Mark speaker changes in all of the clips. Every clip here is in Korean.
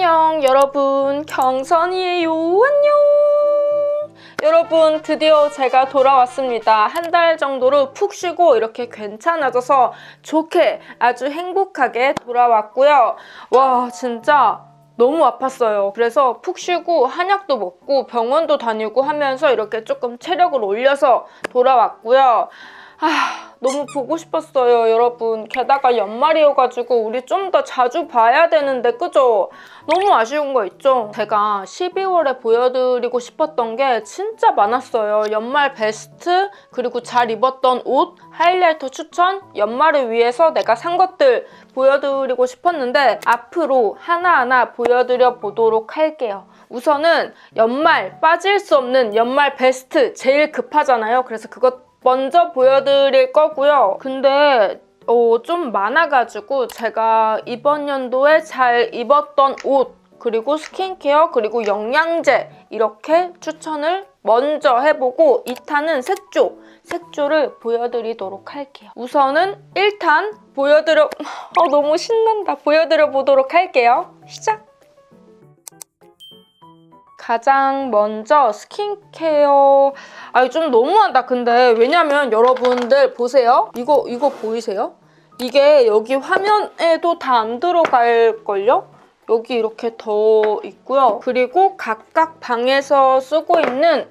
Speaker 1: 안녕 여러분 경선이에요 안녕 여러분 드디어 제가 돌아왔습니다 한 달 정도로 푹 쉬고 이렇게 괜찮아져서 좋게 아주 행복하게 돌아왔고요 와 진짜 너무 아팠어요. 그래서 푹 쉬고 한약도 먹고 병원도 다니고 하면서 이렇게 조금 체력을 올려서 돌아왔고요. 아, 너무 보고 싶었어요, 여러분. 게다가 연말이어가지고 우리 좀 더 자주 봐야 되는데, 그죠? 너무 아쉬운 거 있죠? 제가 12월에 보여드리고 싶었던 게 진짜 많았어요. 연말 베스트, 그리고 잘 입었던 옷, 하이라이터 추천, 연말을 위해서 내가 산 것들 보여드리고 싶었는데, 앞으로 하나하나 보여드려 보도록 할게요. 우선은 연말 빠질 수 없는 연말 베스트 제일 급하잖아요. 그래서 그것 먼저 보여드릴 거고요. 근데 어, 좀 많아가지고 제가 이번 연도에 잘 입었던 옷 그리고 스킨케어 그리고 영양제 이렇게 추천을 먼저 해보고 2탄은 색조 색조를 보여드리도록 할게요. 우선은 1탄 보여드려 어, 너무 신난다 보여드려 보도록 할게요. 시작! 가장 먼저 스킨케어 아니 좀 너무한다 근데 왜냐면 여러분들 보세요 이거 이거 보이세요? 이게 여기 화면에도 다 안 들어갈걸요? 여기 이렇게 더 있고요 그리고 각각 방에서 쓰고 있는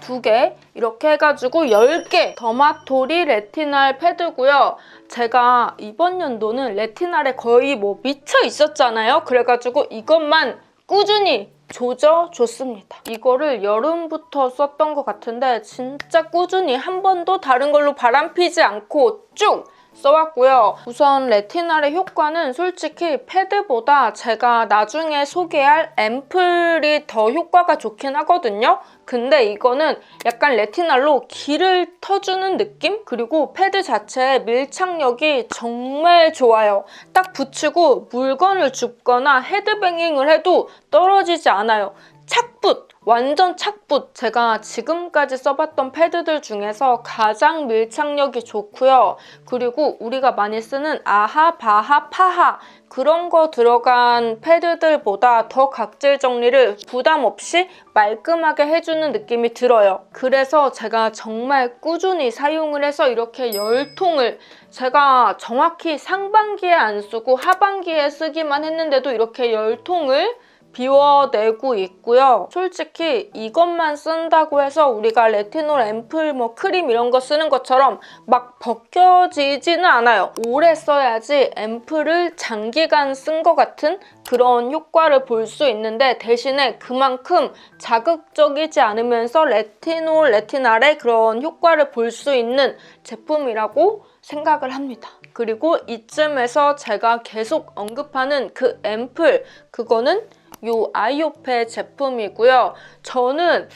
Speaker 1: 두 개 이렇게 해가지고 10개 더마토리 레티날 패드고요 제가 이번 연도는 레티날에 거의 뭐 미쳐 있었잖아요 그래가지고 이것만 꾸준히 조져줬습니다. 이거를 여름부터 썼던 것 같은데 진짜 꾸준히 한 번도 다른 걸로 바람피지 않고 쭉 써왔고요. 우선 레티날의 효과는 솔직히 패드보다 제가 나중에 소개할 앰플이 더 효과가 좋긴 하거든요. 근데 이거는 약간 레티날로 길을 터주는 느낌? 그리고 패드 자체의 밀착력이 정말 좋아요. 딱 붙이고 물건을 줍거나 헤드뱅잉을 해도 떨어지지 않아요. 착붙! 완전 착붙! 제가 지금까지 써봤던 패드들 중에서 가장 밀착력이 좋고요. 그리고 우리가 많이 쓰는 아하, 바하, 파하 그런 거 들어간 패드들보다 더 각질 정리를 부담 없이 말끔하게 해주는 느낌이 들어요. 그래서 제가 정말 꾸준히 사용을 해서 이렇게 열통을 제가 정확히 상반기에 안 쓰고 하반기에 쓰기만 했는데도 이렇게 열통을 비워내고 있고요. 솔직히 이것만 쓴다고 해서 우리가 레티놀 앰플, 뭐 크림 이런 거 쓰는 것처럼 막 벗겨지지는 않아요. 오래 써야지 앰플을 장기간 쓴 것 같은 그런 효과를 볼 수 있는데 대신에 그만큼 자극적이지 않으면서 레티놀, 레티날의 그런 효과를 볼 수 있는 제품이라고 생각을 합니다. 그리고 이쯤에서 제가 계속 언급하는 그 앰플 그거는 요 아이오페 제품이고요. 저는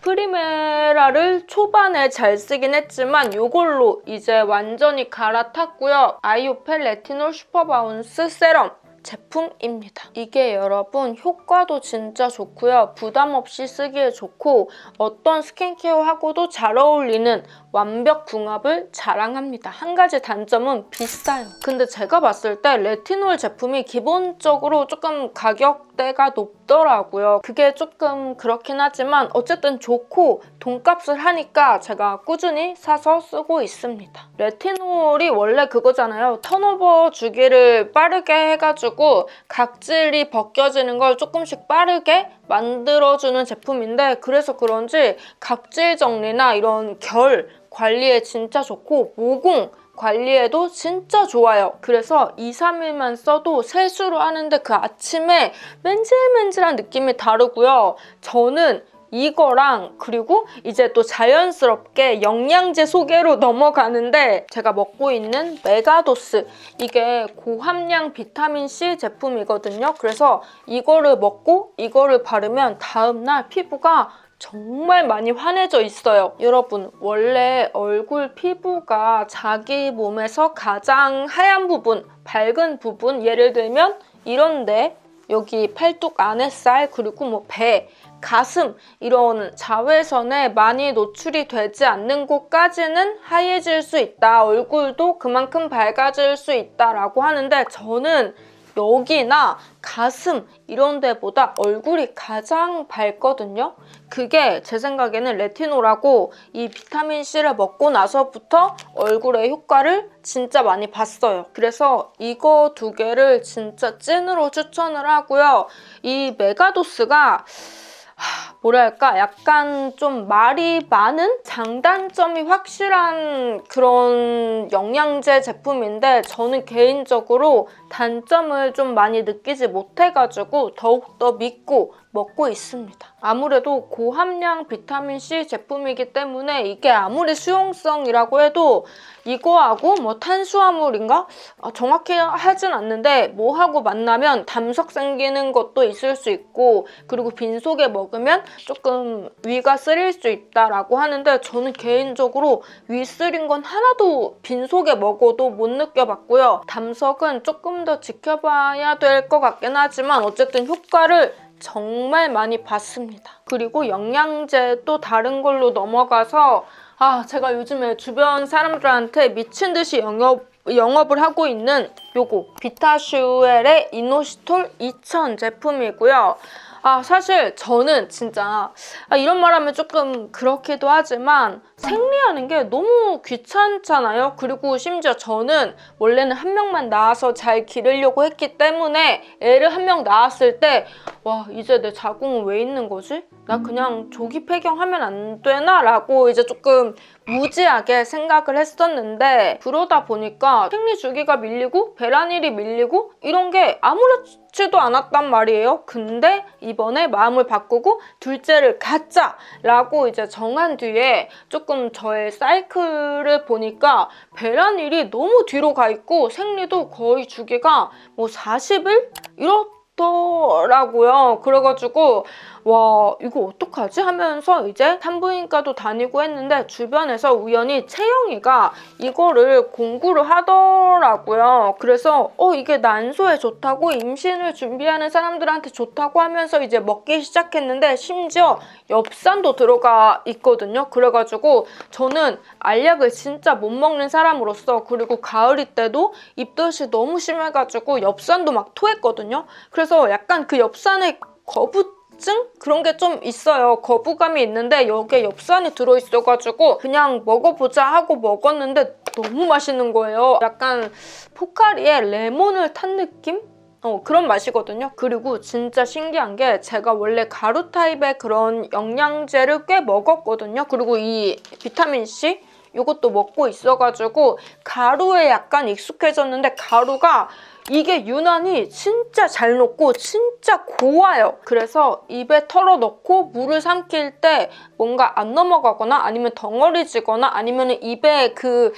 Speaker 1: 프리메라를 초반에 잘 쓰긴 했지만 이걸로 이제 완전히 갈아탔고요. 아이오페 레티놀 슈퍼바운스 세럼 제품입니다. 이게 여러분 효과도 진짜 좋고요. 부담 없이 쓰기에 좋고 어떤 스킨케어하고도 잘 어울리는 완벽 궁합을 자랑합니다. 한 가지 단점은 비싸요. 근데 제가 봤을 때 레티놀 제품이 기본적으로 조금 가격대가 높 더라고요. 그게 조금 그렇긴 하지만 어쨌든 좋고 돈값을 하니까 제가 꾸준히 사서 쓰고 있습니다. 레티놀이 원래 그거잖아요. 턴오버 주기를 빠르게 해가지고 각질이 벗겨지는 걸 조금씩 빠르게 만들어주는 제품인데 그래서 그런지 각질 정리나 이런 결 관리에 진짜 좋고 모공 관리에도 진짜 좋아요. 그래서 2, 3일만 써도 세수를 하는데 그 아침에 맨질맨질한 느낌이 다르고요. 저는 이거랑 그리고 이제 또 자연스럽게 영양제 소개로 넘어가는데 제가 먹고 있는 메가도스 이게 고함량 비타민C 제품이거든요. 그래서 이거를 먹고 이거를 바르면 다음날 피부가 정말 많이 환해져 있어요. 여러분, 원래 얼굴 피부가 자기 몸에서 가장 하얀 부분, 밝은 부분, 예를 들면 이런데 여기 팔뚝 아랫살 그리고 뭐 배, 가슴 이런 자외선에 많이 노출이 되지 않는 곳까지는 하얘질 수 있다. 얼굴도 그만큼 밝아질 수 있다라고 하는데 저는 여기나 가슴 이런 데보다 얼굴이 가장 밝거든요. 그게 제 생각에는 레티노라고 이 비타민C를 먹고 나서부터 얼굴에 효과를 진짜 많이 봤어요. 그래서 이거 두 개를 진짜 찐으로 추천을 하고요. 이 메가도스가 하, 뭐랄까 약간 좀 말이 많은 장단점이 확실한 그런 영양제 제품인데 저는 개인적으로 단점을 좀 많이 느끼지 못해가지고 더욱더 믿고 먹고 있습니다. 아무래도 고함량 비타민C 제품이기 때문에 이게 아무리 수용성이라고 해도 이거하고 뭐 탄수화물인가? 아, 정확히 하진 않는데 뭐하고 만나면 담석 생기는 것도 있을 수 있고 그리고 빈속에 먹으면 조금 위가 쓰릴 수 있다라고 하는데 저는 개인적으로 위 쓰린 건 하나도 빈속에 먹어도 못 느껴봤고요. 담석은 조금 더 지켜봐야 될 것 같긴 하지만 어쨌든 효과를 정말 많이 봤습니다. 그리고 영양제 또 다른 걸로 넘어가서 아 제가 요즘에 주변 사람들한테 미친 듯이 영업 영업을 하고 있는 요거 비타슈엘의 이노시톨 2000 제품이고요. 아 사실 저는 진짜 아, 이런 말하면 조금 그렇기도 하지만 생리하는 게 너무 귀찮잖아요. 그리고 심지어 저는 원래는 한 명만 낳아서 잘 기르려고 했기 때문에 애를 한 명 낳았을 때 와 이제 내 자궁은 왜 있는 거지? 나 그냥 조기 폐경하면 안 되나? 라고 이제 조금 무지하게 생각을 했었는데 그러다 보니까 생리 주기가 밀리고 배란일이 밀리고 이런 게 아무렇지 도 않았단 말이에요. 근데 이번에 마음을 바꾸고 둘째를 갖자 라고 이제 정한 뒤에 조금 저의 사이클을 보니까 배란 일이 너무 뒤로 가 있고 생리도 거의 주기가 뭐 40일 이렇 더라고요. 그래가지고 와 이거 어떡하지 하면서 이제 산부인과도 다니고 했는데 주변에서 우연히 채영이가 이거를 공구를 하더라고요. 그래서 어 이게 난소에 좋다고 임신을 준비하는 사람들한테 좋다고 하면서 이제 먹기 시작했는데 심지어 엽산도 들어가 있거든요. 그래가지고 저는 알약을 진짜 못 먹는 사람으로서 그리고 가을이 때도 입덧이 너무 심해가지고 엽산도 막 토했거든요. 그래서 약간 그 엽산의 거부 증 그런 게 좀 있어요. 거부감이 있는데 여기에 엽산이 들어있어가지고 그냥 먹어보자 하고 먹었는데 너무 맛있는 거예요. 약간 포카리에 레몬을 탄 느낌? 어, 그런 맛이거든요. 그리고 진짜 신기한 게 제가 원래 가루 타입의 그런 영양제를 꽤 먹었거든요. 그리고 이 비타민C 이것도 먹고 있어가지고 가루에 약간 익숙해졌는데 가루가 이게 유난히 진짜 잘 녹고 진짜 고와요. 그래서 입에 털어 넣고 물을 삼킬 때 뭔가 안 넘어가거나 아니면 덩어리지거나 아니면 입에 그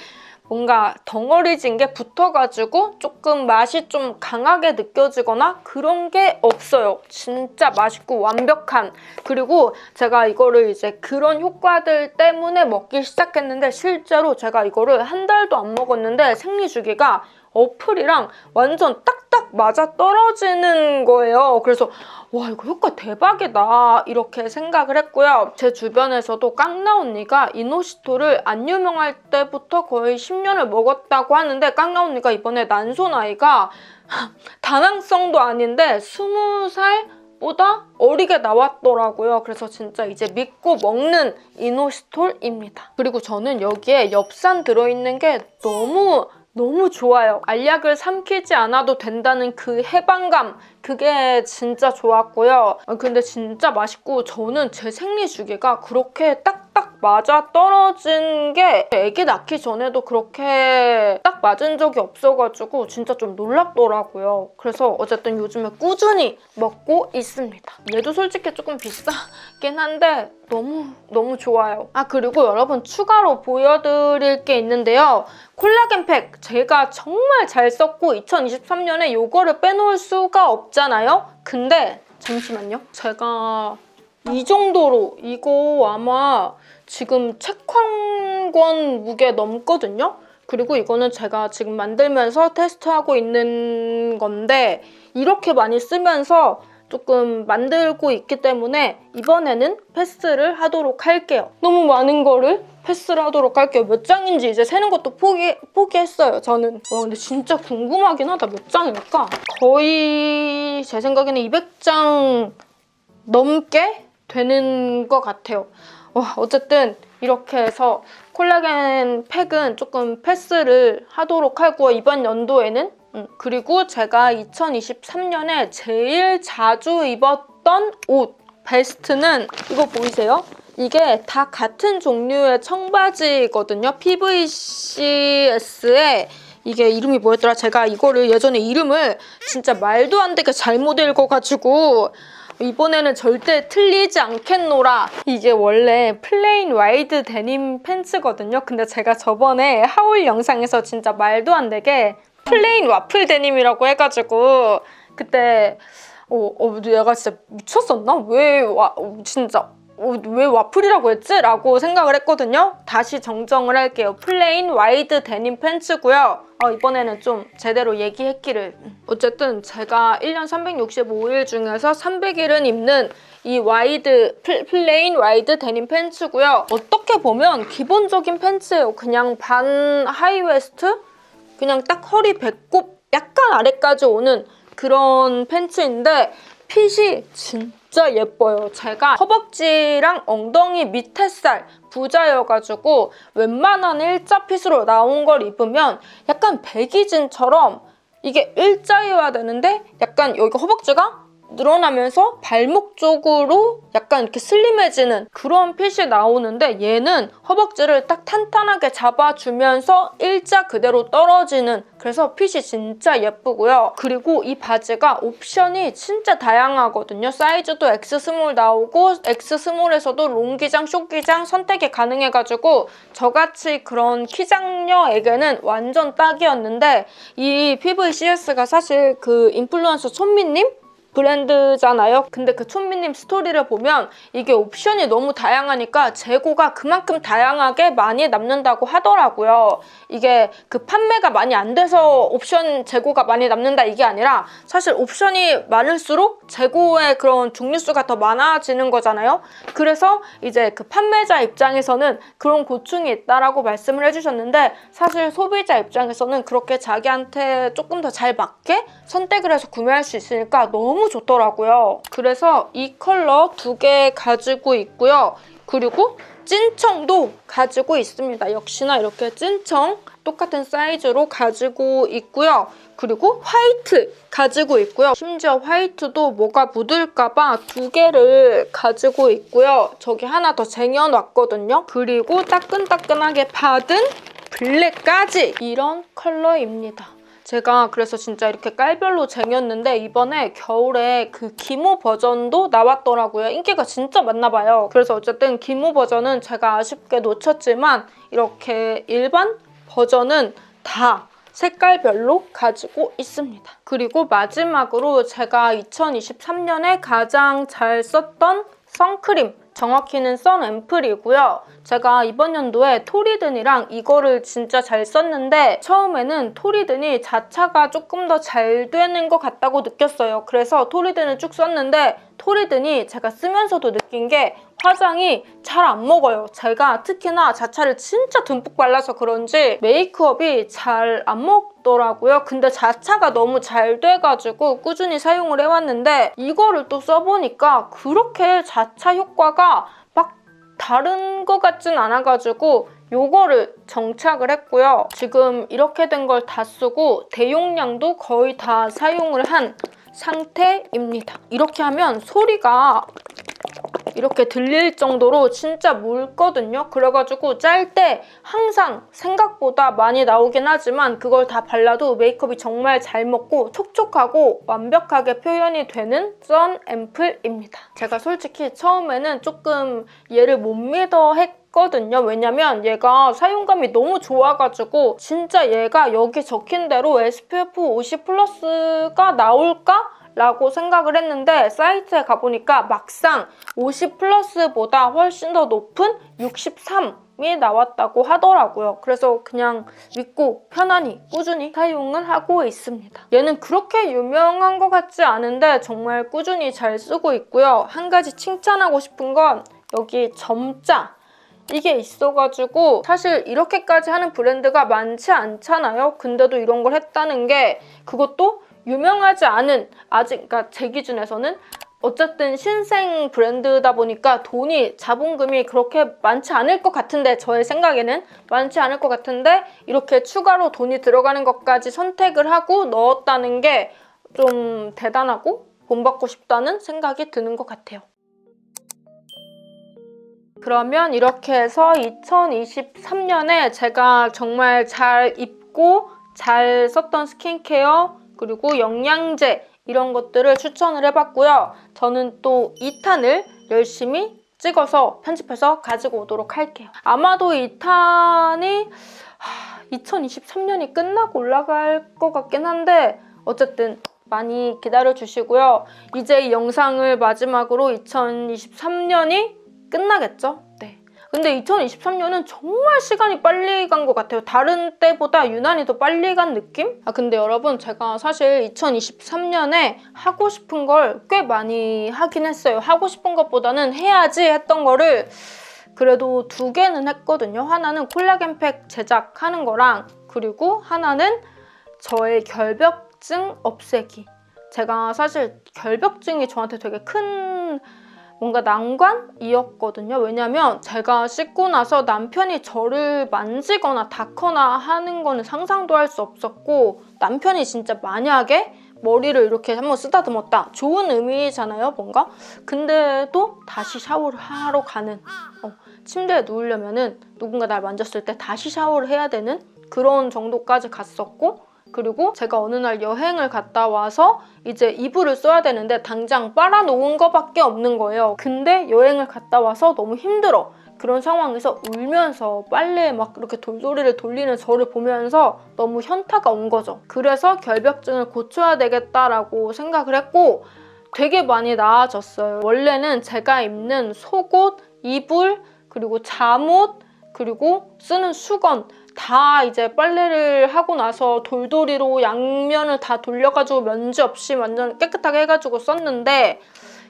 Speaker 1: 뭔가 덩어리진 게 붙어가지고 조금 맛이 좀 강하게 느껴지거나 그런 게 없어요. 진짜 맛있고 완벽한. 그리고 제가 이거를 이제 그런 효과들 때문에 먹기 시작했는데 실제로 제가 이거를 한 달도 안 먹었는데 생리 주기가 어플이랑 완전 딱딱 맞아 떨어지는 거예요. 그래서 와 이거 효과 대박이다 이렇게 생각을 했고요. 제 주변에서도 깡나 언니가 이노시토를 안 유명할 때부터 거의 10년을 먹었다고 하는데 깡나 언니가 이번에 난소 나이가 다낭성도 아닌데 20살 보다 어리게 나왔더라고요. 그래서 진짜 이제 믿고 먹는 이노시톨입니다. 그리고 저는 여기에 엽산 들어있는 게 너무 너무 좋아요. 알약을 삼키지 않아도 된다는 그 해방감 그게 진짜 좋았고요. 아, 근데 진짜 맛있고 저는 제 생리 주기가 그렇게 딱딱 맞아 떨어진 게 아기 낳기 전에도 그렇게 딱 맞은 적이 없어가지고 진짜 좀 놀랍더라고요. 그래서 어쨌든 요즘에 꾸준히 먹고 있습니다. 얘도 솔직히 조금 비싸긴 한데 너무 너무 좋아요. 아 그리고 여러분 추가로 보여드릴 게 있는데요. 콜라겐 팩 제가 정말 잘 썼고 2023년에 이거를 빼놓을 수가 없잖아요. 근데 잠시만요. 제가 이 정도로 이거 아마 지금 책 한 권 무게 넘거든요. 그리고 이거는 제가 지금 만들면서 테스트하고 있는 건데 이렇게 많이 쓰면서 조금 만들고 있기 때문에 이번에는 패스를 하도록 할게요. 너무 많은 거를 패스를 하도록 할게요. 몇 장인지 이제 세는 것도 포기, 포기했어요, 저는. 와, 근데 진짜 궁금하긴 하다. 몇 장일까? 거의 제 생각에는 200장 넘게 되는 것 같아요. 와, 어쨌든 이렇게 해서 콜라겐 팩은 조금 패스를 하도록 하고 이번 연도에는 음, 그리고 제가 2023년에 제일 자주 입었던 옷 베스트는 이거 보이세요? 이게 다 같은 종류의 청바지거든요. PVCS에 이게 이름이 뭐였더라? 제가 이거를 예전에 이름을 진짜 말도 안 되게 잘못 읽어가지고 이번에는 절대 틀리지 않겠노라. 이게 원래 플레인 와이드 데님 팬츠거든요. 근데 제가 저번에 하울 영상에서 진짜 말도 안 되게 플레인 와플 데님이라고 해가지고 그때 어, 어 얘가 진짜 미쳤었나? 왜 와, 어, 진짜 어, 왜 와플이라고 했지? 라고 생각을 했거든요. 다시 정정을 할게요. 플레인 와이드 데님 팬츠고요. 어, 이번에는 좀 제대로 얘기했기를. 어쨌든 제가 1년 365일 중에서 300일은 입는 이 와이드 플, 플레인 와이드 데님 팬츠고요. 어떻게 보면 기본적인 팬츠예요. 그냥 반 하이웨스트? 그냥 딱 허리 배꼽 약간 아래까지 오는 그런 팬츠인데 핏이 진짜 예뻐요. 제가 허벅지랑 엉덩이 밑에 살 부자여가지고 웬만한 일자 핏으로 나온 걸 입으면 약간 백이진처럼 이게 일자여야 되는데 약간 여기 허벅지가 늘어나면서 발목 쪽으로 약간 이렇게 슬림해지는 그런 핏이 나오는데 얘는 허벅지를 딱 탄탄하게 잡아주면서 일자 그대로 떨어지는 그래서 핏이 진짜 예쁘고요. 그리고 이 바지가 옵션이 진짜 다양하거든요. 사이즈도 X 스몰 나오고 X 스몰에서도 롱 기장, 숏 기장 선택이 가능해가지고 저같이 그런 키장녀에게는 완전 딱이었는데 이 PVCS가 사실 그 인플루언서 손미님 브랜드잖아요. 근데 그 촌미님 스토리를 보면 이게 옵션이 너무 다양하니까 재고가 그만큼 다양하게 많이 남는다고 하더라고요. 이게 그 판매가 많이 안 돼서 옵션 재고가 많이 남는다 이게 아니라 사실 옵션이 많을수록 재고의 그런 종류수가 더 많아지는 거잖아요. 그래서 이제 그 판매자 입장에서는 그런 고충이 있다라고 말씀을 해주셨는데 사실 소비자 입장에서는 그렇게 자기한테 조금 더 잘 맞게 선택을 해서 구매할 수 있으니까 너무 좋더라고요. 그래서 이 컬러 두 개 가지고 있고요. 그리고 찐청도 가지고 있습니다. 역시나 이렇게 찐청 똑같은 사이즈로 가지고 있고요. 그리고 화이트 가지고 있고요. 심지어 화이트도 뭐가 묻을까봐 두 개를 가지고 있고요. 저기 하나 더 쟁여놨거든요. 그리고 따끈따끈하게 받은 블랙까지 이런 컬러입니다. 제가 그래서 진짜 이렇게 깔별로 쟁였는데 이번에 겨울에 그 기모 버전도 나왔더라고요. 인기가 진짜 많나 봐요. 그래서 어쨌든 기모 버전은 제가 아쉽게 놓쳤지만 이렇게 일반 버전은 다 색깔별로 가지고 있습니다. 그리고 마지막으로 제가 2023년에 가장 잘 썼던 선크림 정확히는 선 앰플이고요. 제가 이번 연도에 토리든이랑 이거를 진짜 잘 썼는데 처음에는 토리든이 자차가 조금 더 잘 되는 것 같다고 느꼈어요. 그래서 토리든을 쭉 썼는데 토리든이 제가 쓰면서도 느낀 게 화장이 잘 안 먹어요. 제가 특히나 자차를 진짜 듬뿍 발라서 그런지 메이크업이 잘 안 먹더라고요. 근데 자차가 너무 잘 돼가지고 꾸준히 사용을 해왔는데 이거를 또 써보니까 그렇게 자차 효과가 막 다른 것 같진 않아가지고 요거를 정착을 했고요. 지금 이렇게 된 걸 다 쓰고 대용량도 거의 다 사용을 한 상태입니다. 이렇게 하면 소리가 이렇게 들릴 정도로 진짜 묽거든요. 그래가지고 짤 때 항상 생각보다 많이 나오긴 하지만 그걸 다 발라도 메이크업이 정말 잘 먹고 촉촉하고 완벽하게 표현이 되는 선 앰플입니다. 제가 솔직히 처음에는 조금 얘를 못 믿어 했 거든요. 왜냐면 얘가 사용감이 너무 좋아가지고 진짜 얘가 여기 적힌 대로 SPF 50 플러스가 나올까? 라고 생각을 했는데 사이트에 가보니까 막상 50 플러스보다 훨씬 더 높은 63 제품이 나왔다고 하더라고요. 그래서 그냥 믿고 편안히 꾸준히 사용을 하고 있습니다. 얘는 그렇게 유명한 것 같지 않은데 정말 꾸준히 잘 쓰고 있고요. 한 가지 칭찬하고 싶은 건 여기 점자 이게 있어가지고 사실 이렇게까지 하는 브랜드가 많지 않잖아요. 근데도 이런 걸 했다는 게 그것도 유명하지 않은 아직 그러니까 제 기준에서는 어쨌든 신생 브랜드다 보니까 돈이 자본금이 그렇게 많지 않을 것 같은데 저의 생각에는 많지 않을 것 같은데 이렇게 추가로 돈이 들어가는 것까지 선택을 하고 넣었다는 게 좀 대단하고 본받고 싶다는 생각이 드는 것 같아요. 그러면 이렇게 해서 2023년에 제가 정말 잘 입고 잘 썼던 스킨케어 그리고 영양제 이런 것들을 추천을 해봤고요. 저는 또 2탄을 열심히 찍어서 편집해서 가지고 오도록 할게요. 아마도 2탄이 2023년이 끝나고 올라갈 것 같긴 한데 어쨌든 많이 기다려 주시고요. 이제 이 영상을 마지막으로 2023년이 끝나겠죠? 네. 근데 2023년은 정말 시간이 빨리 간 것 같아요. 다른 때보다 유난히 더 빨리 간 느낌? 아, 근데 여러분, 제가 사실 2023년에 하고 싶은 걸 꽤 많이 하긴 했어요. 하고 싶은 것보다는 해야지 했던 거를 그래도 두 개는 했거든요. 하나는 콜라겐 팩 제작하는 거랑 그리고 하나는 저의 결벽증 없애기. 제가 사실 결벽증이 저한테 되게 큰 뭔가 난관이었거든요. 왜냐면 제가 씻고 나서 남편이 저를 만지거나 닿거나 하는 거는 상상도 할 수 없었고 남편이 진짜 만약에 머리를 이렇게 한번 쓰다듬었다. 좋은 의미잖아요, 뭔가. 근데도 다시 샤워를 하러 가는 어, 침대에 누우려면은 누군가 날 만졌을 때 다시 샤워를 해야 되는 그런 정도까지 갔었고 그리고 제가 어느 날 여행을 갔다 와서 이제 이불을 써야 되는데 당장 빨아놓은 거밖에 없는 거예요. 근데 여행을 갔다 와서 너무 힘들어. 그런 상황에서 울면서 빨래에 막 이렇게 돌돌이를 돌리는 저를 보면서 너무 현타가 온 거죠. 그래서 결벽증을 고쳐야 되겠다라고 생각을 했고 되게 많이 나아졌어요. 원래는 제가 입는 속옷, 이불, 그리고 잠옷, 그리고 쓰는 수건 다 이제 빨래를 하고 나서 돌돌이로 양면을 다 돌려가지고 먼지 없이 완전 깨끗하게 해가지고 썼는데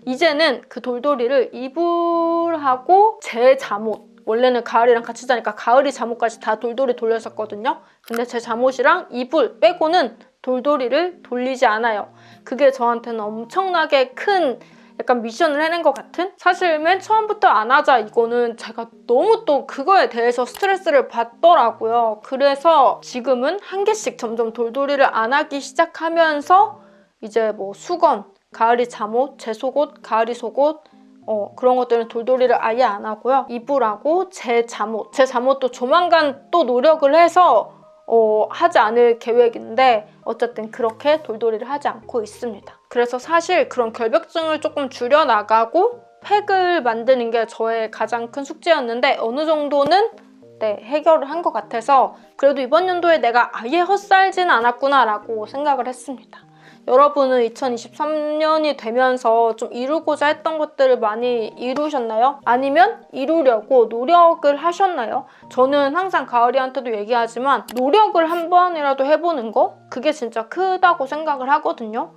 Speaker 1: 이제는 그 돌돌이를 이불하고 제 잠옷 원래는 가을이랑 같이 자니까 가을이 잠옷까지 다 돌돌이 돌렸었거든요. 근데 제 잠옷이랑 이불 빼고는 돌돌이를 돌리지 않아요. 그게 저한테는 엄청나게 큰 약간 미션을 해낸 것 같은? 사실 맨 처음부터 안 하자 이거는 제가 너무 또 그거에 대해서 스트레스를 받더라고요. 그래서 지금은 한 개씩 점점 돌돌이를 안 하기 시작하면서 이제 뭐 수건, 가을이 잠옷, 제 속옷, 가을이 속옷 어, 그런 것들은 돌돌이를 아예 안 하고요. 이불하고 제 잠옷. 제 잠옷도 조만간 또 노력을 해서 어, 하지 않을 계획인데 어쨌든 그렇게 돌돌이를 하지 않고 있습니다. 그래서 사실 그런 결벽증을 조금 줄여나가고 팩을 만드는 게 저의 가장 큰 숙제였는데 어느 정도는 네, 해결을 한 것 같아서 그래도 이번 연도에 내가 아예 헛살진 않았구나 라고 생각을 했습니다. 여러분은 2023년이 되면서 좀 이루고자 했던 것들을 많이 이루셨나요? 아니면 이루려고 노력을 하셨나요? 저는 항상 가을이한테도 얘기하지만 노력을 한 번이라도 해보는 거? 그게 진짜 크다고 생각을 하거든요.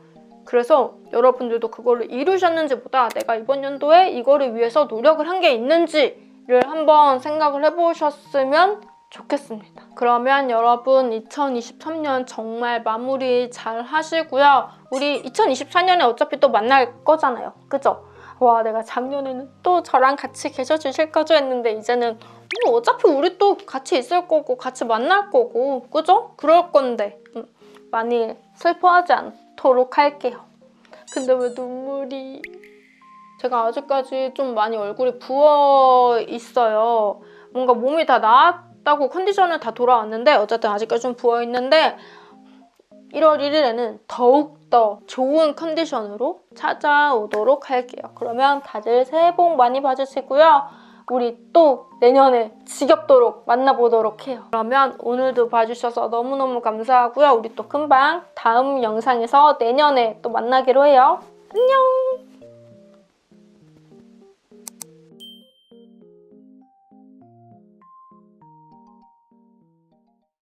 Speaker 1: 그래서 여러분들도 그거를 이루셨는지보다 내가 이번 연도에 이거를 위해서 노력을 한 게 있는지를 한번 생각을 해보셨으면 좋겠습니다. 그러면 여러분 2023년 정말 마무리 잘 하시고요. 우리 2024년에 어차피 또 만날 거잖아요. 그죠? 와 내가 작년에는 또 저랑 같이 계셔 주실 거죠 했는데 이제는 뭐 어차피 우리 또 같이 있을 거고 같이 만날 거고 그죠? 그럴 건데 음, 많이 슬퍼하지 않도록 할게요. 근데 왜 눈물이 제가 아직까지 좀 많이 얼굴이 부어 있어요. 뭔가 몸이 다 나았다고 컨디션은 다 돌아왔는데 어쨌든 아직까지 좀 부어 있는데 1월 1일에는 더욱더 좋은 컨디션으로 찾아오도록 할게요. 그러면 다들 새해 복 많이 받으시고요. 우리 또 내년에 지겹도록 만나보도록 해요. 그러면 오늘도 봐주셔서 너무너무 감사하고요. 우리 또 금방 다음 영상에서 내년에 또 만나기로 해요. 안녕!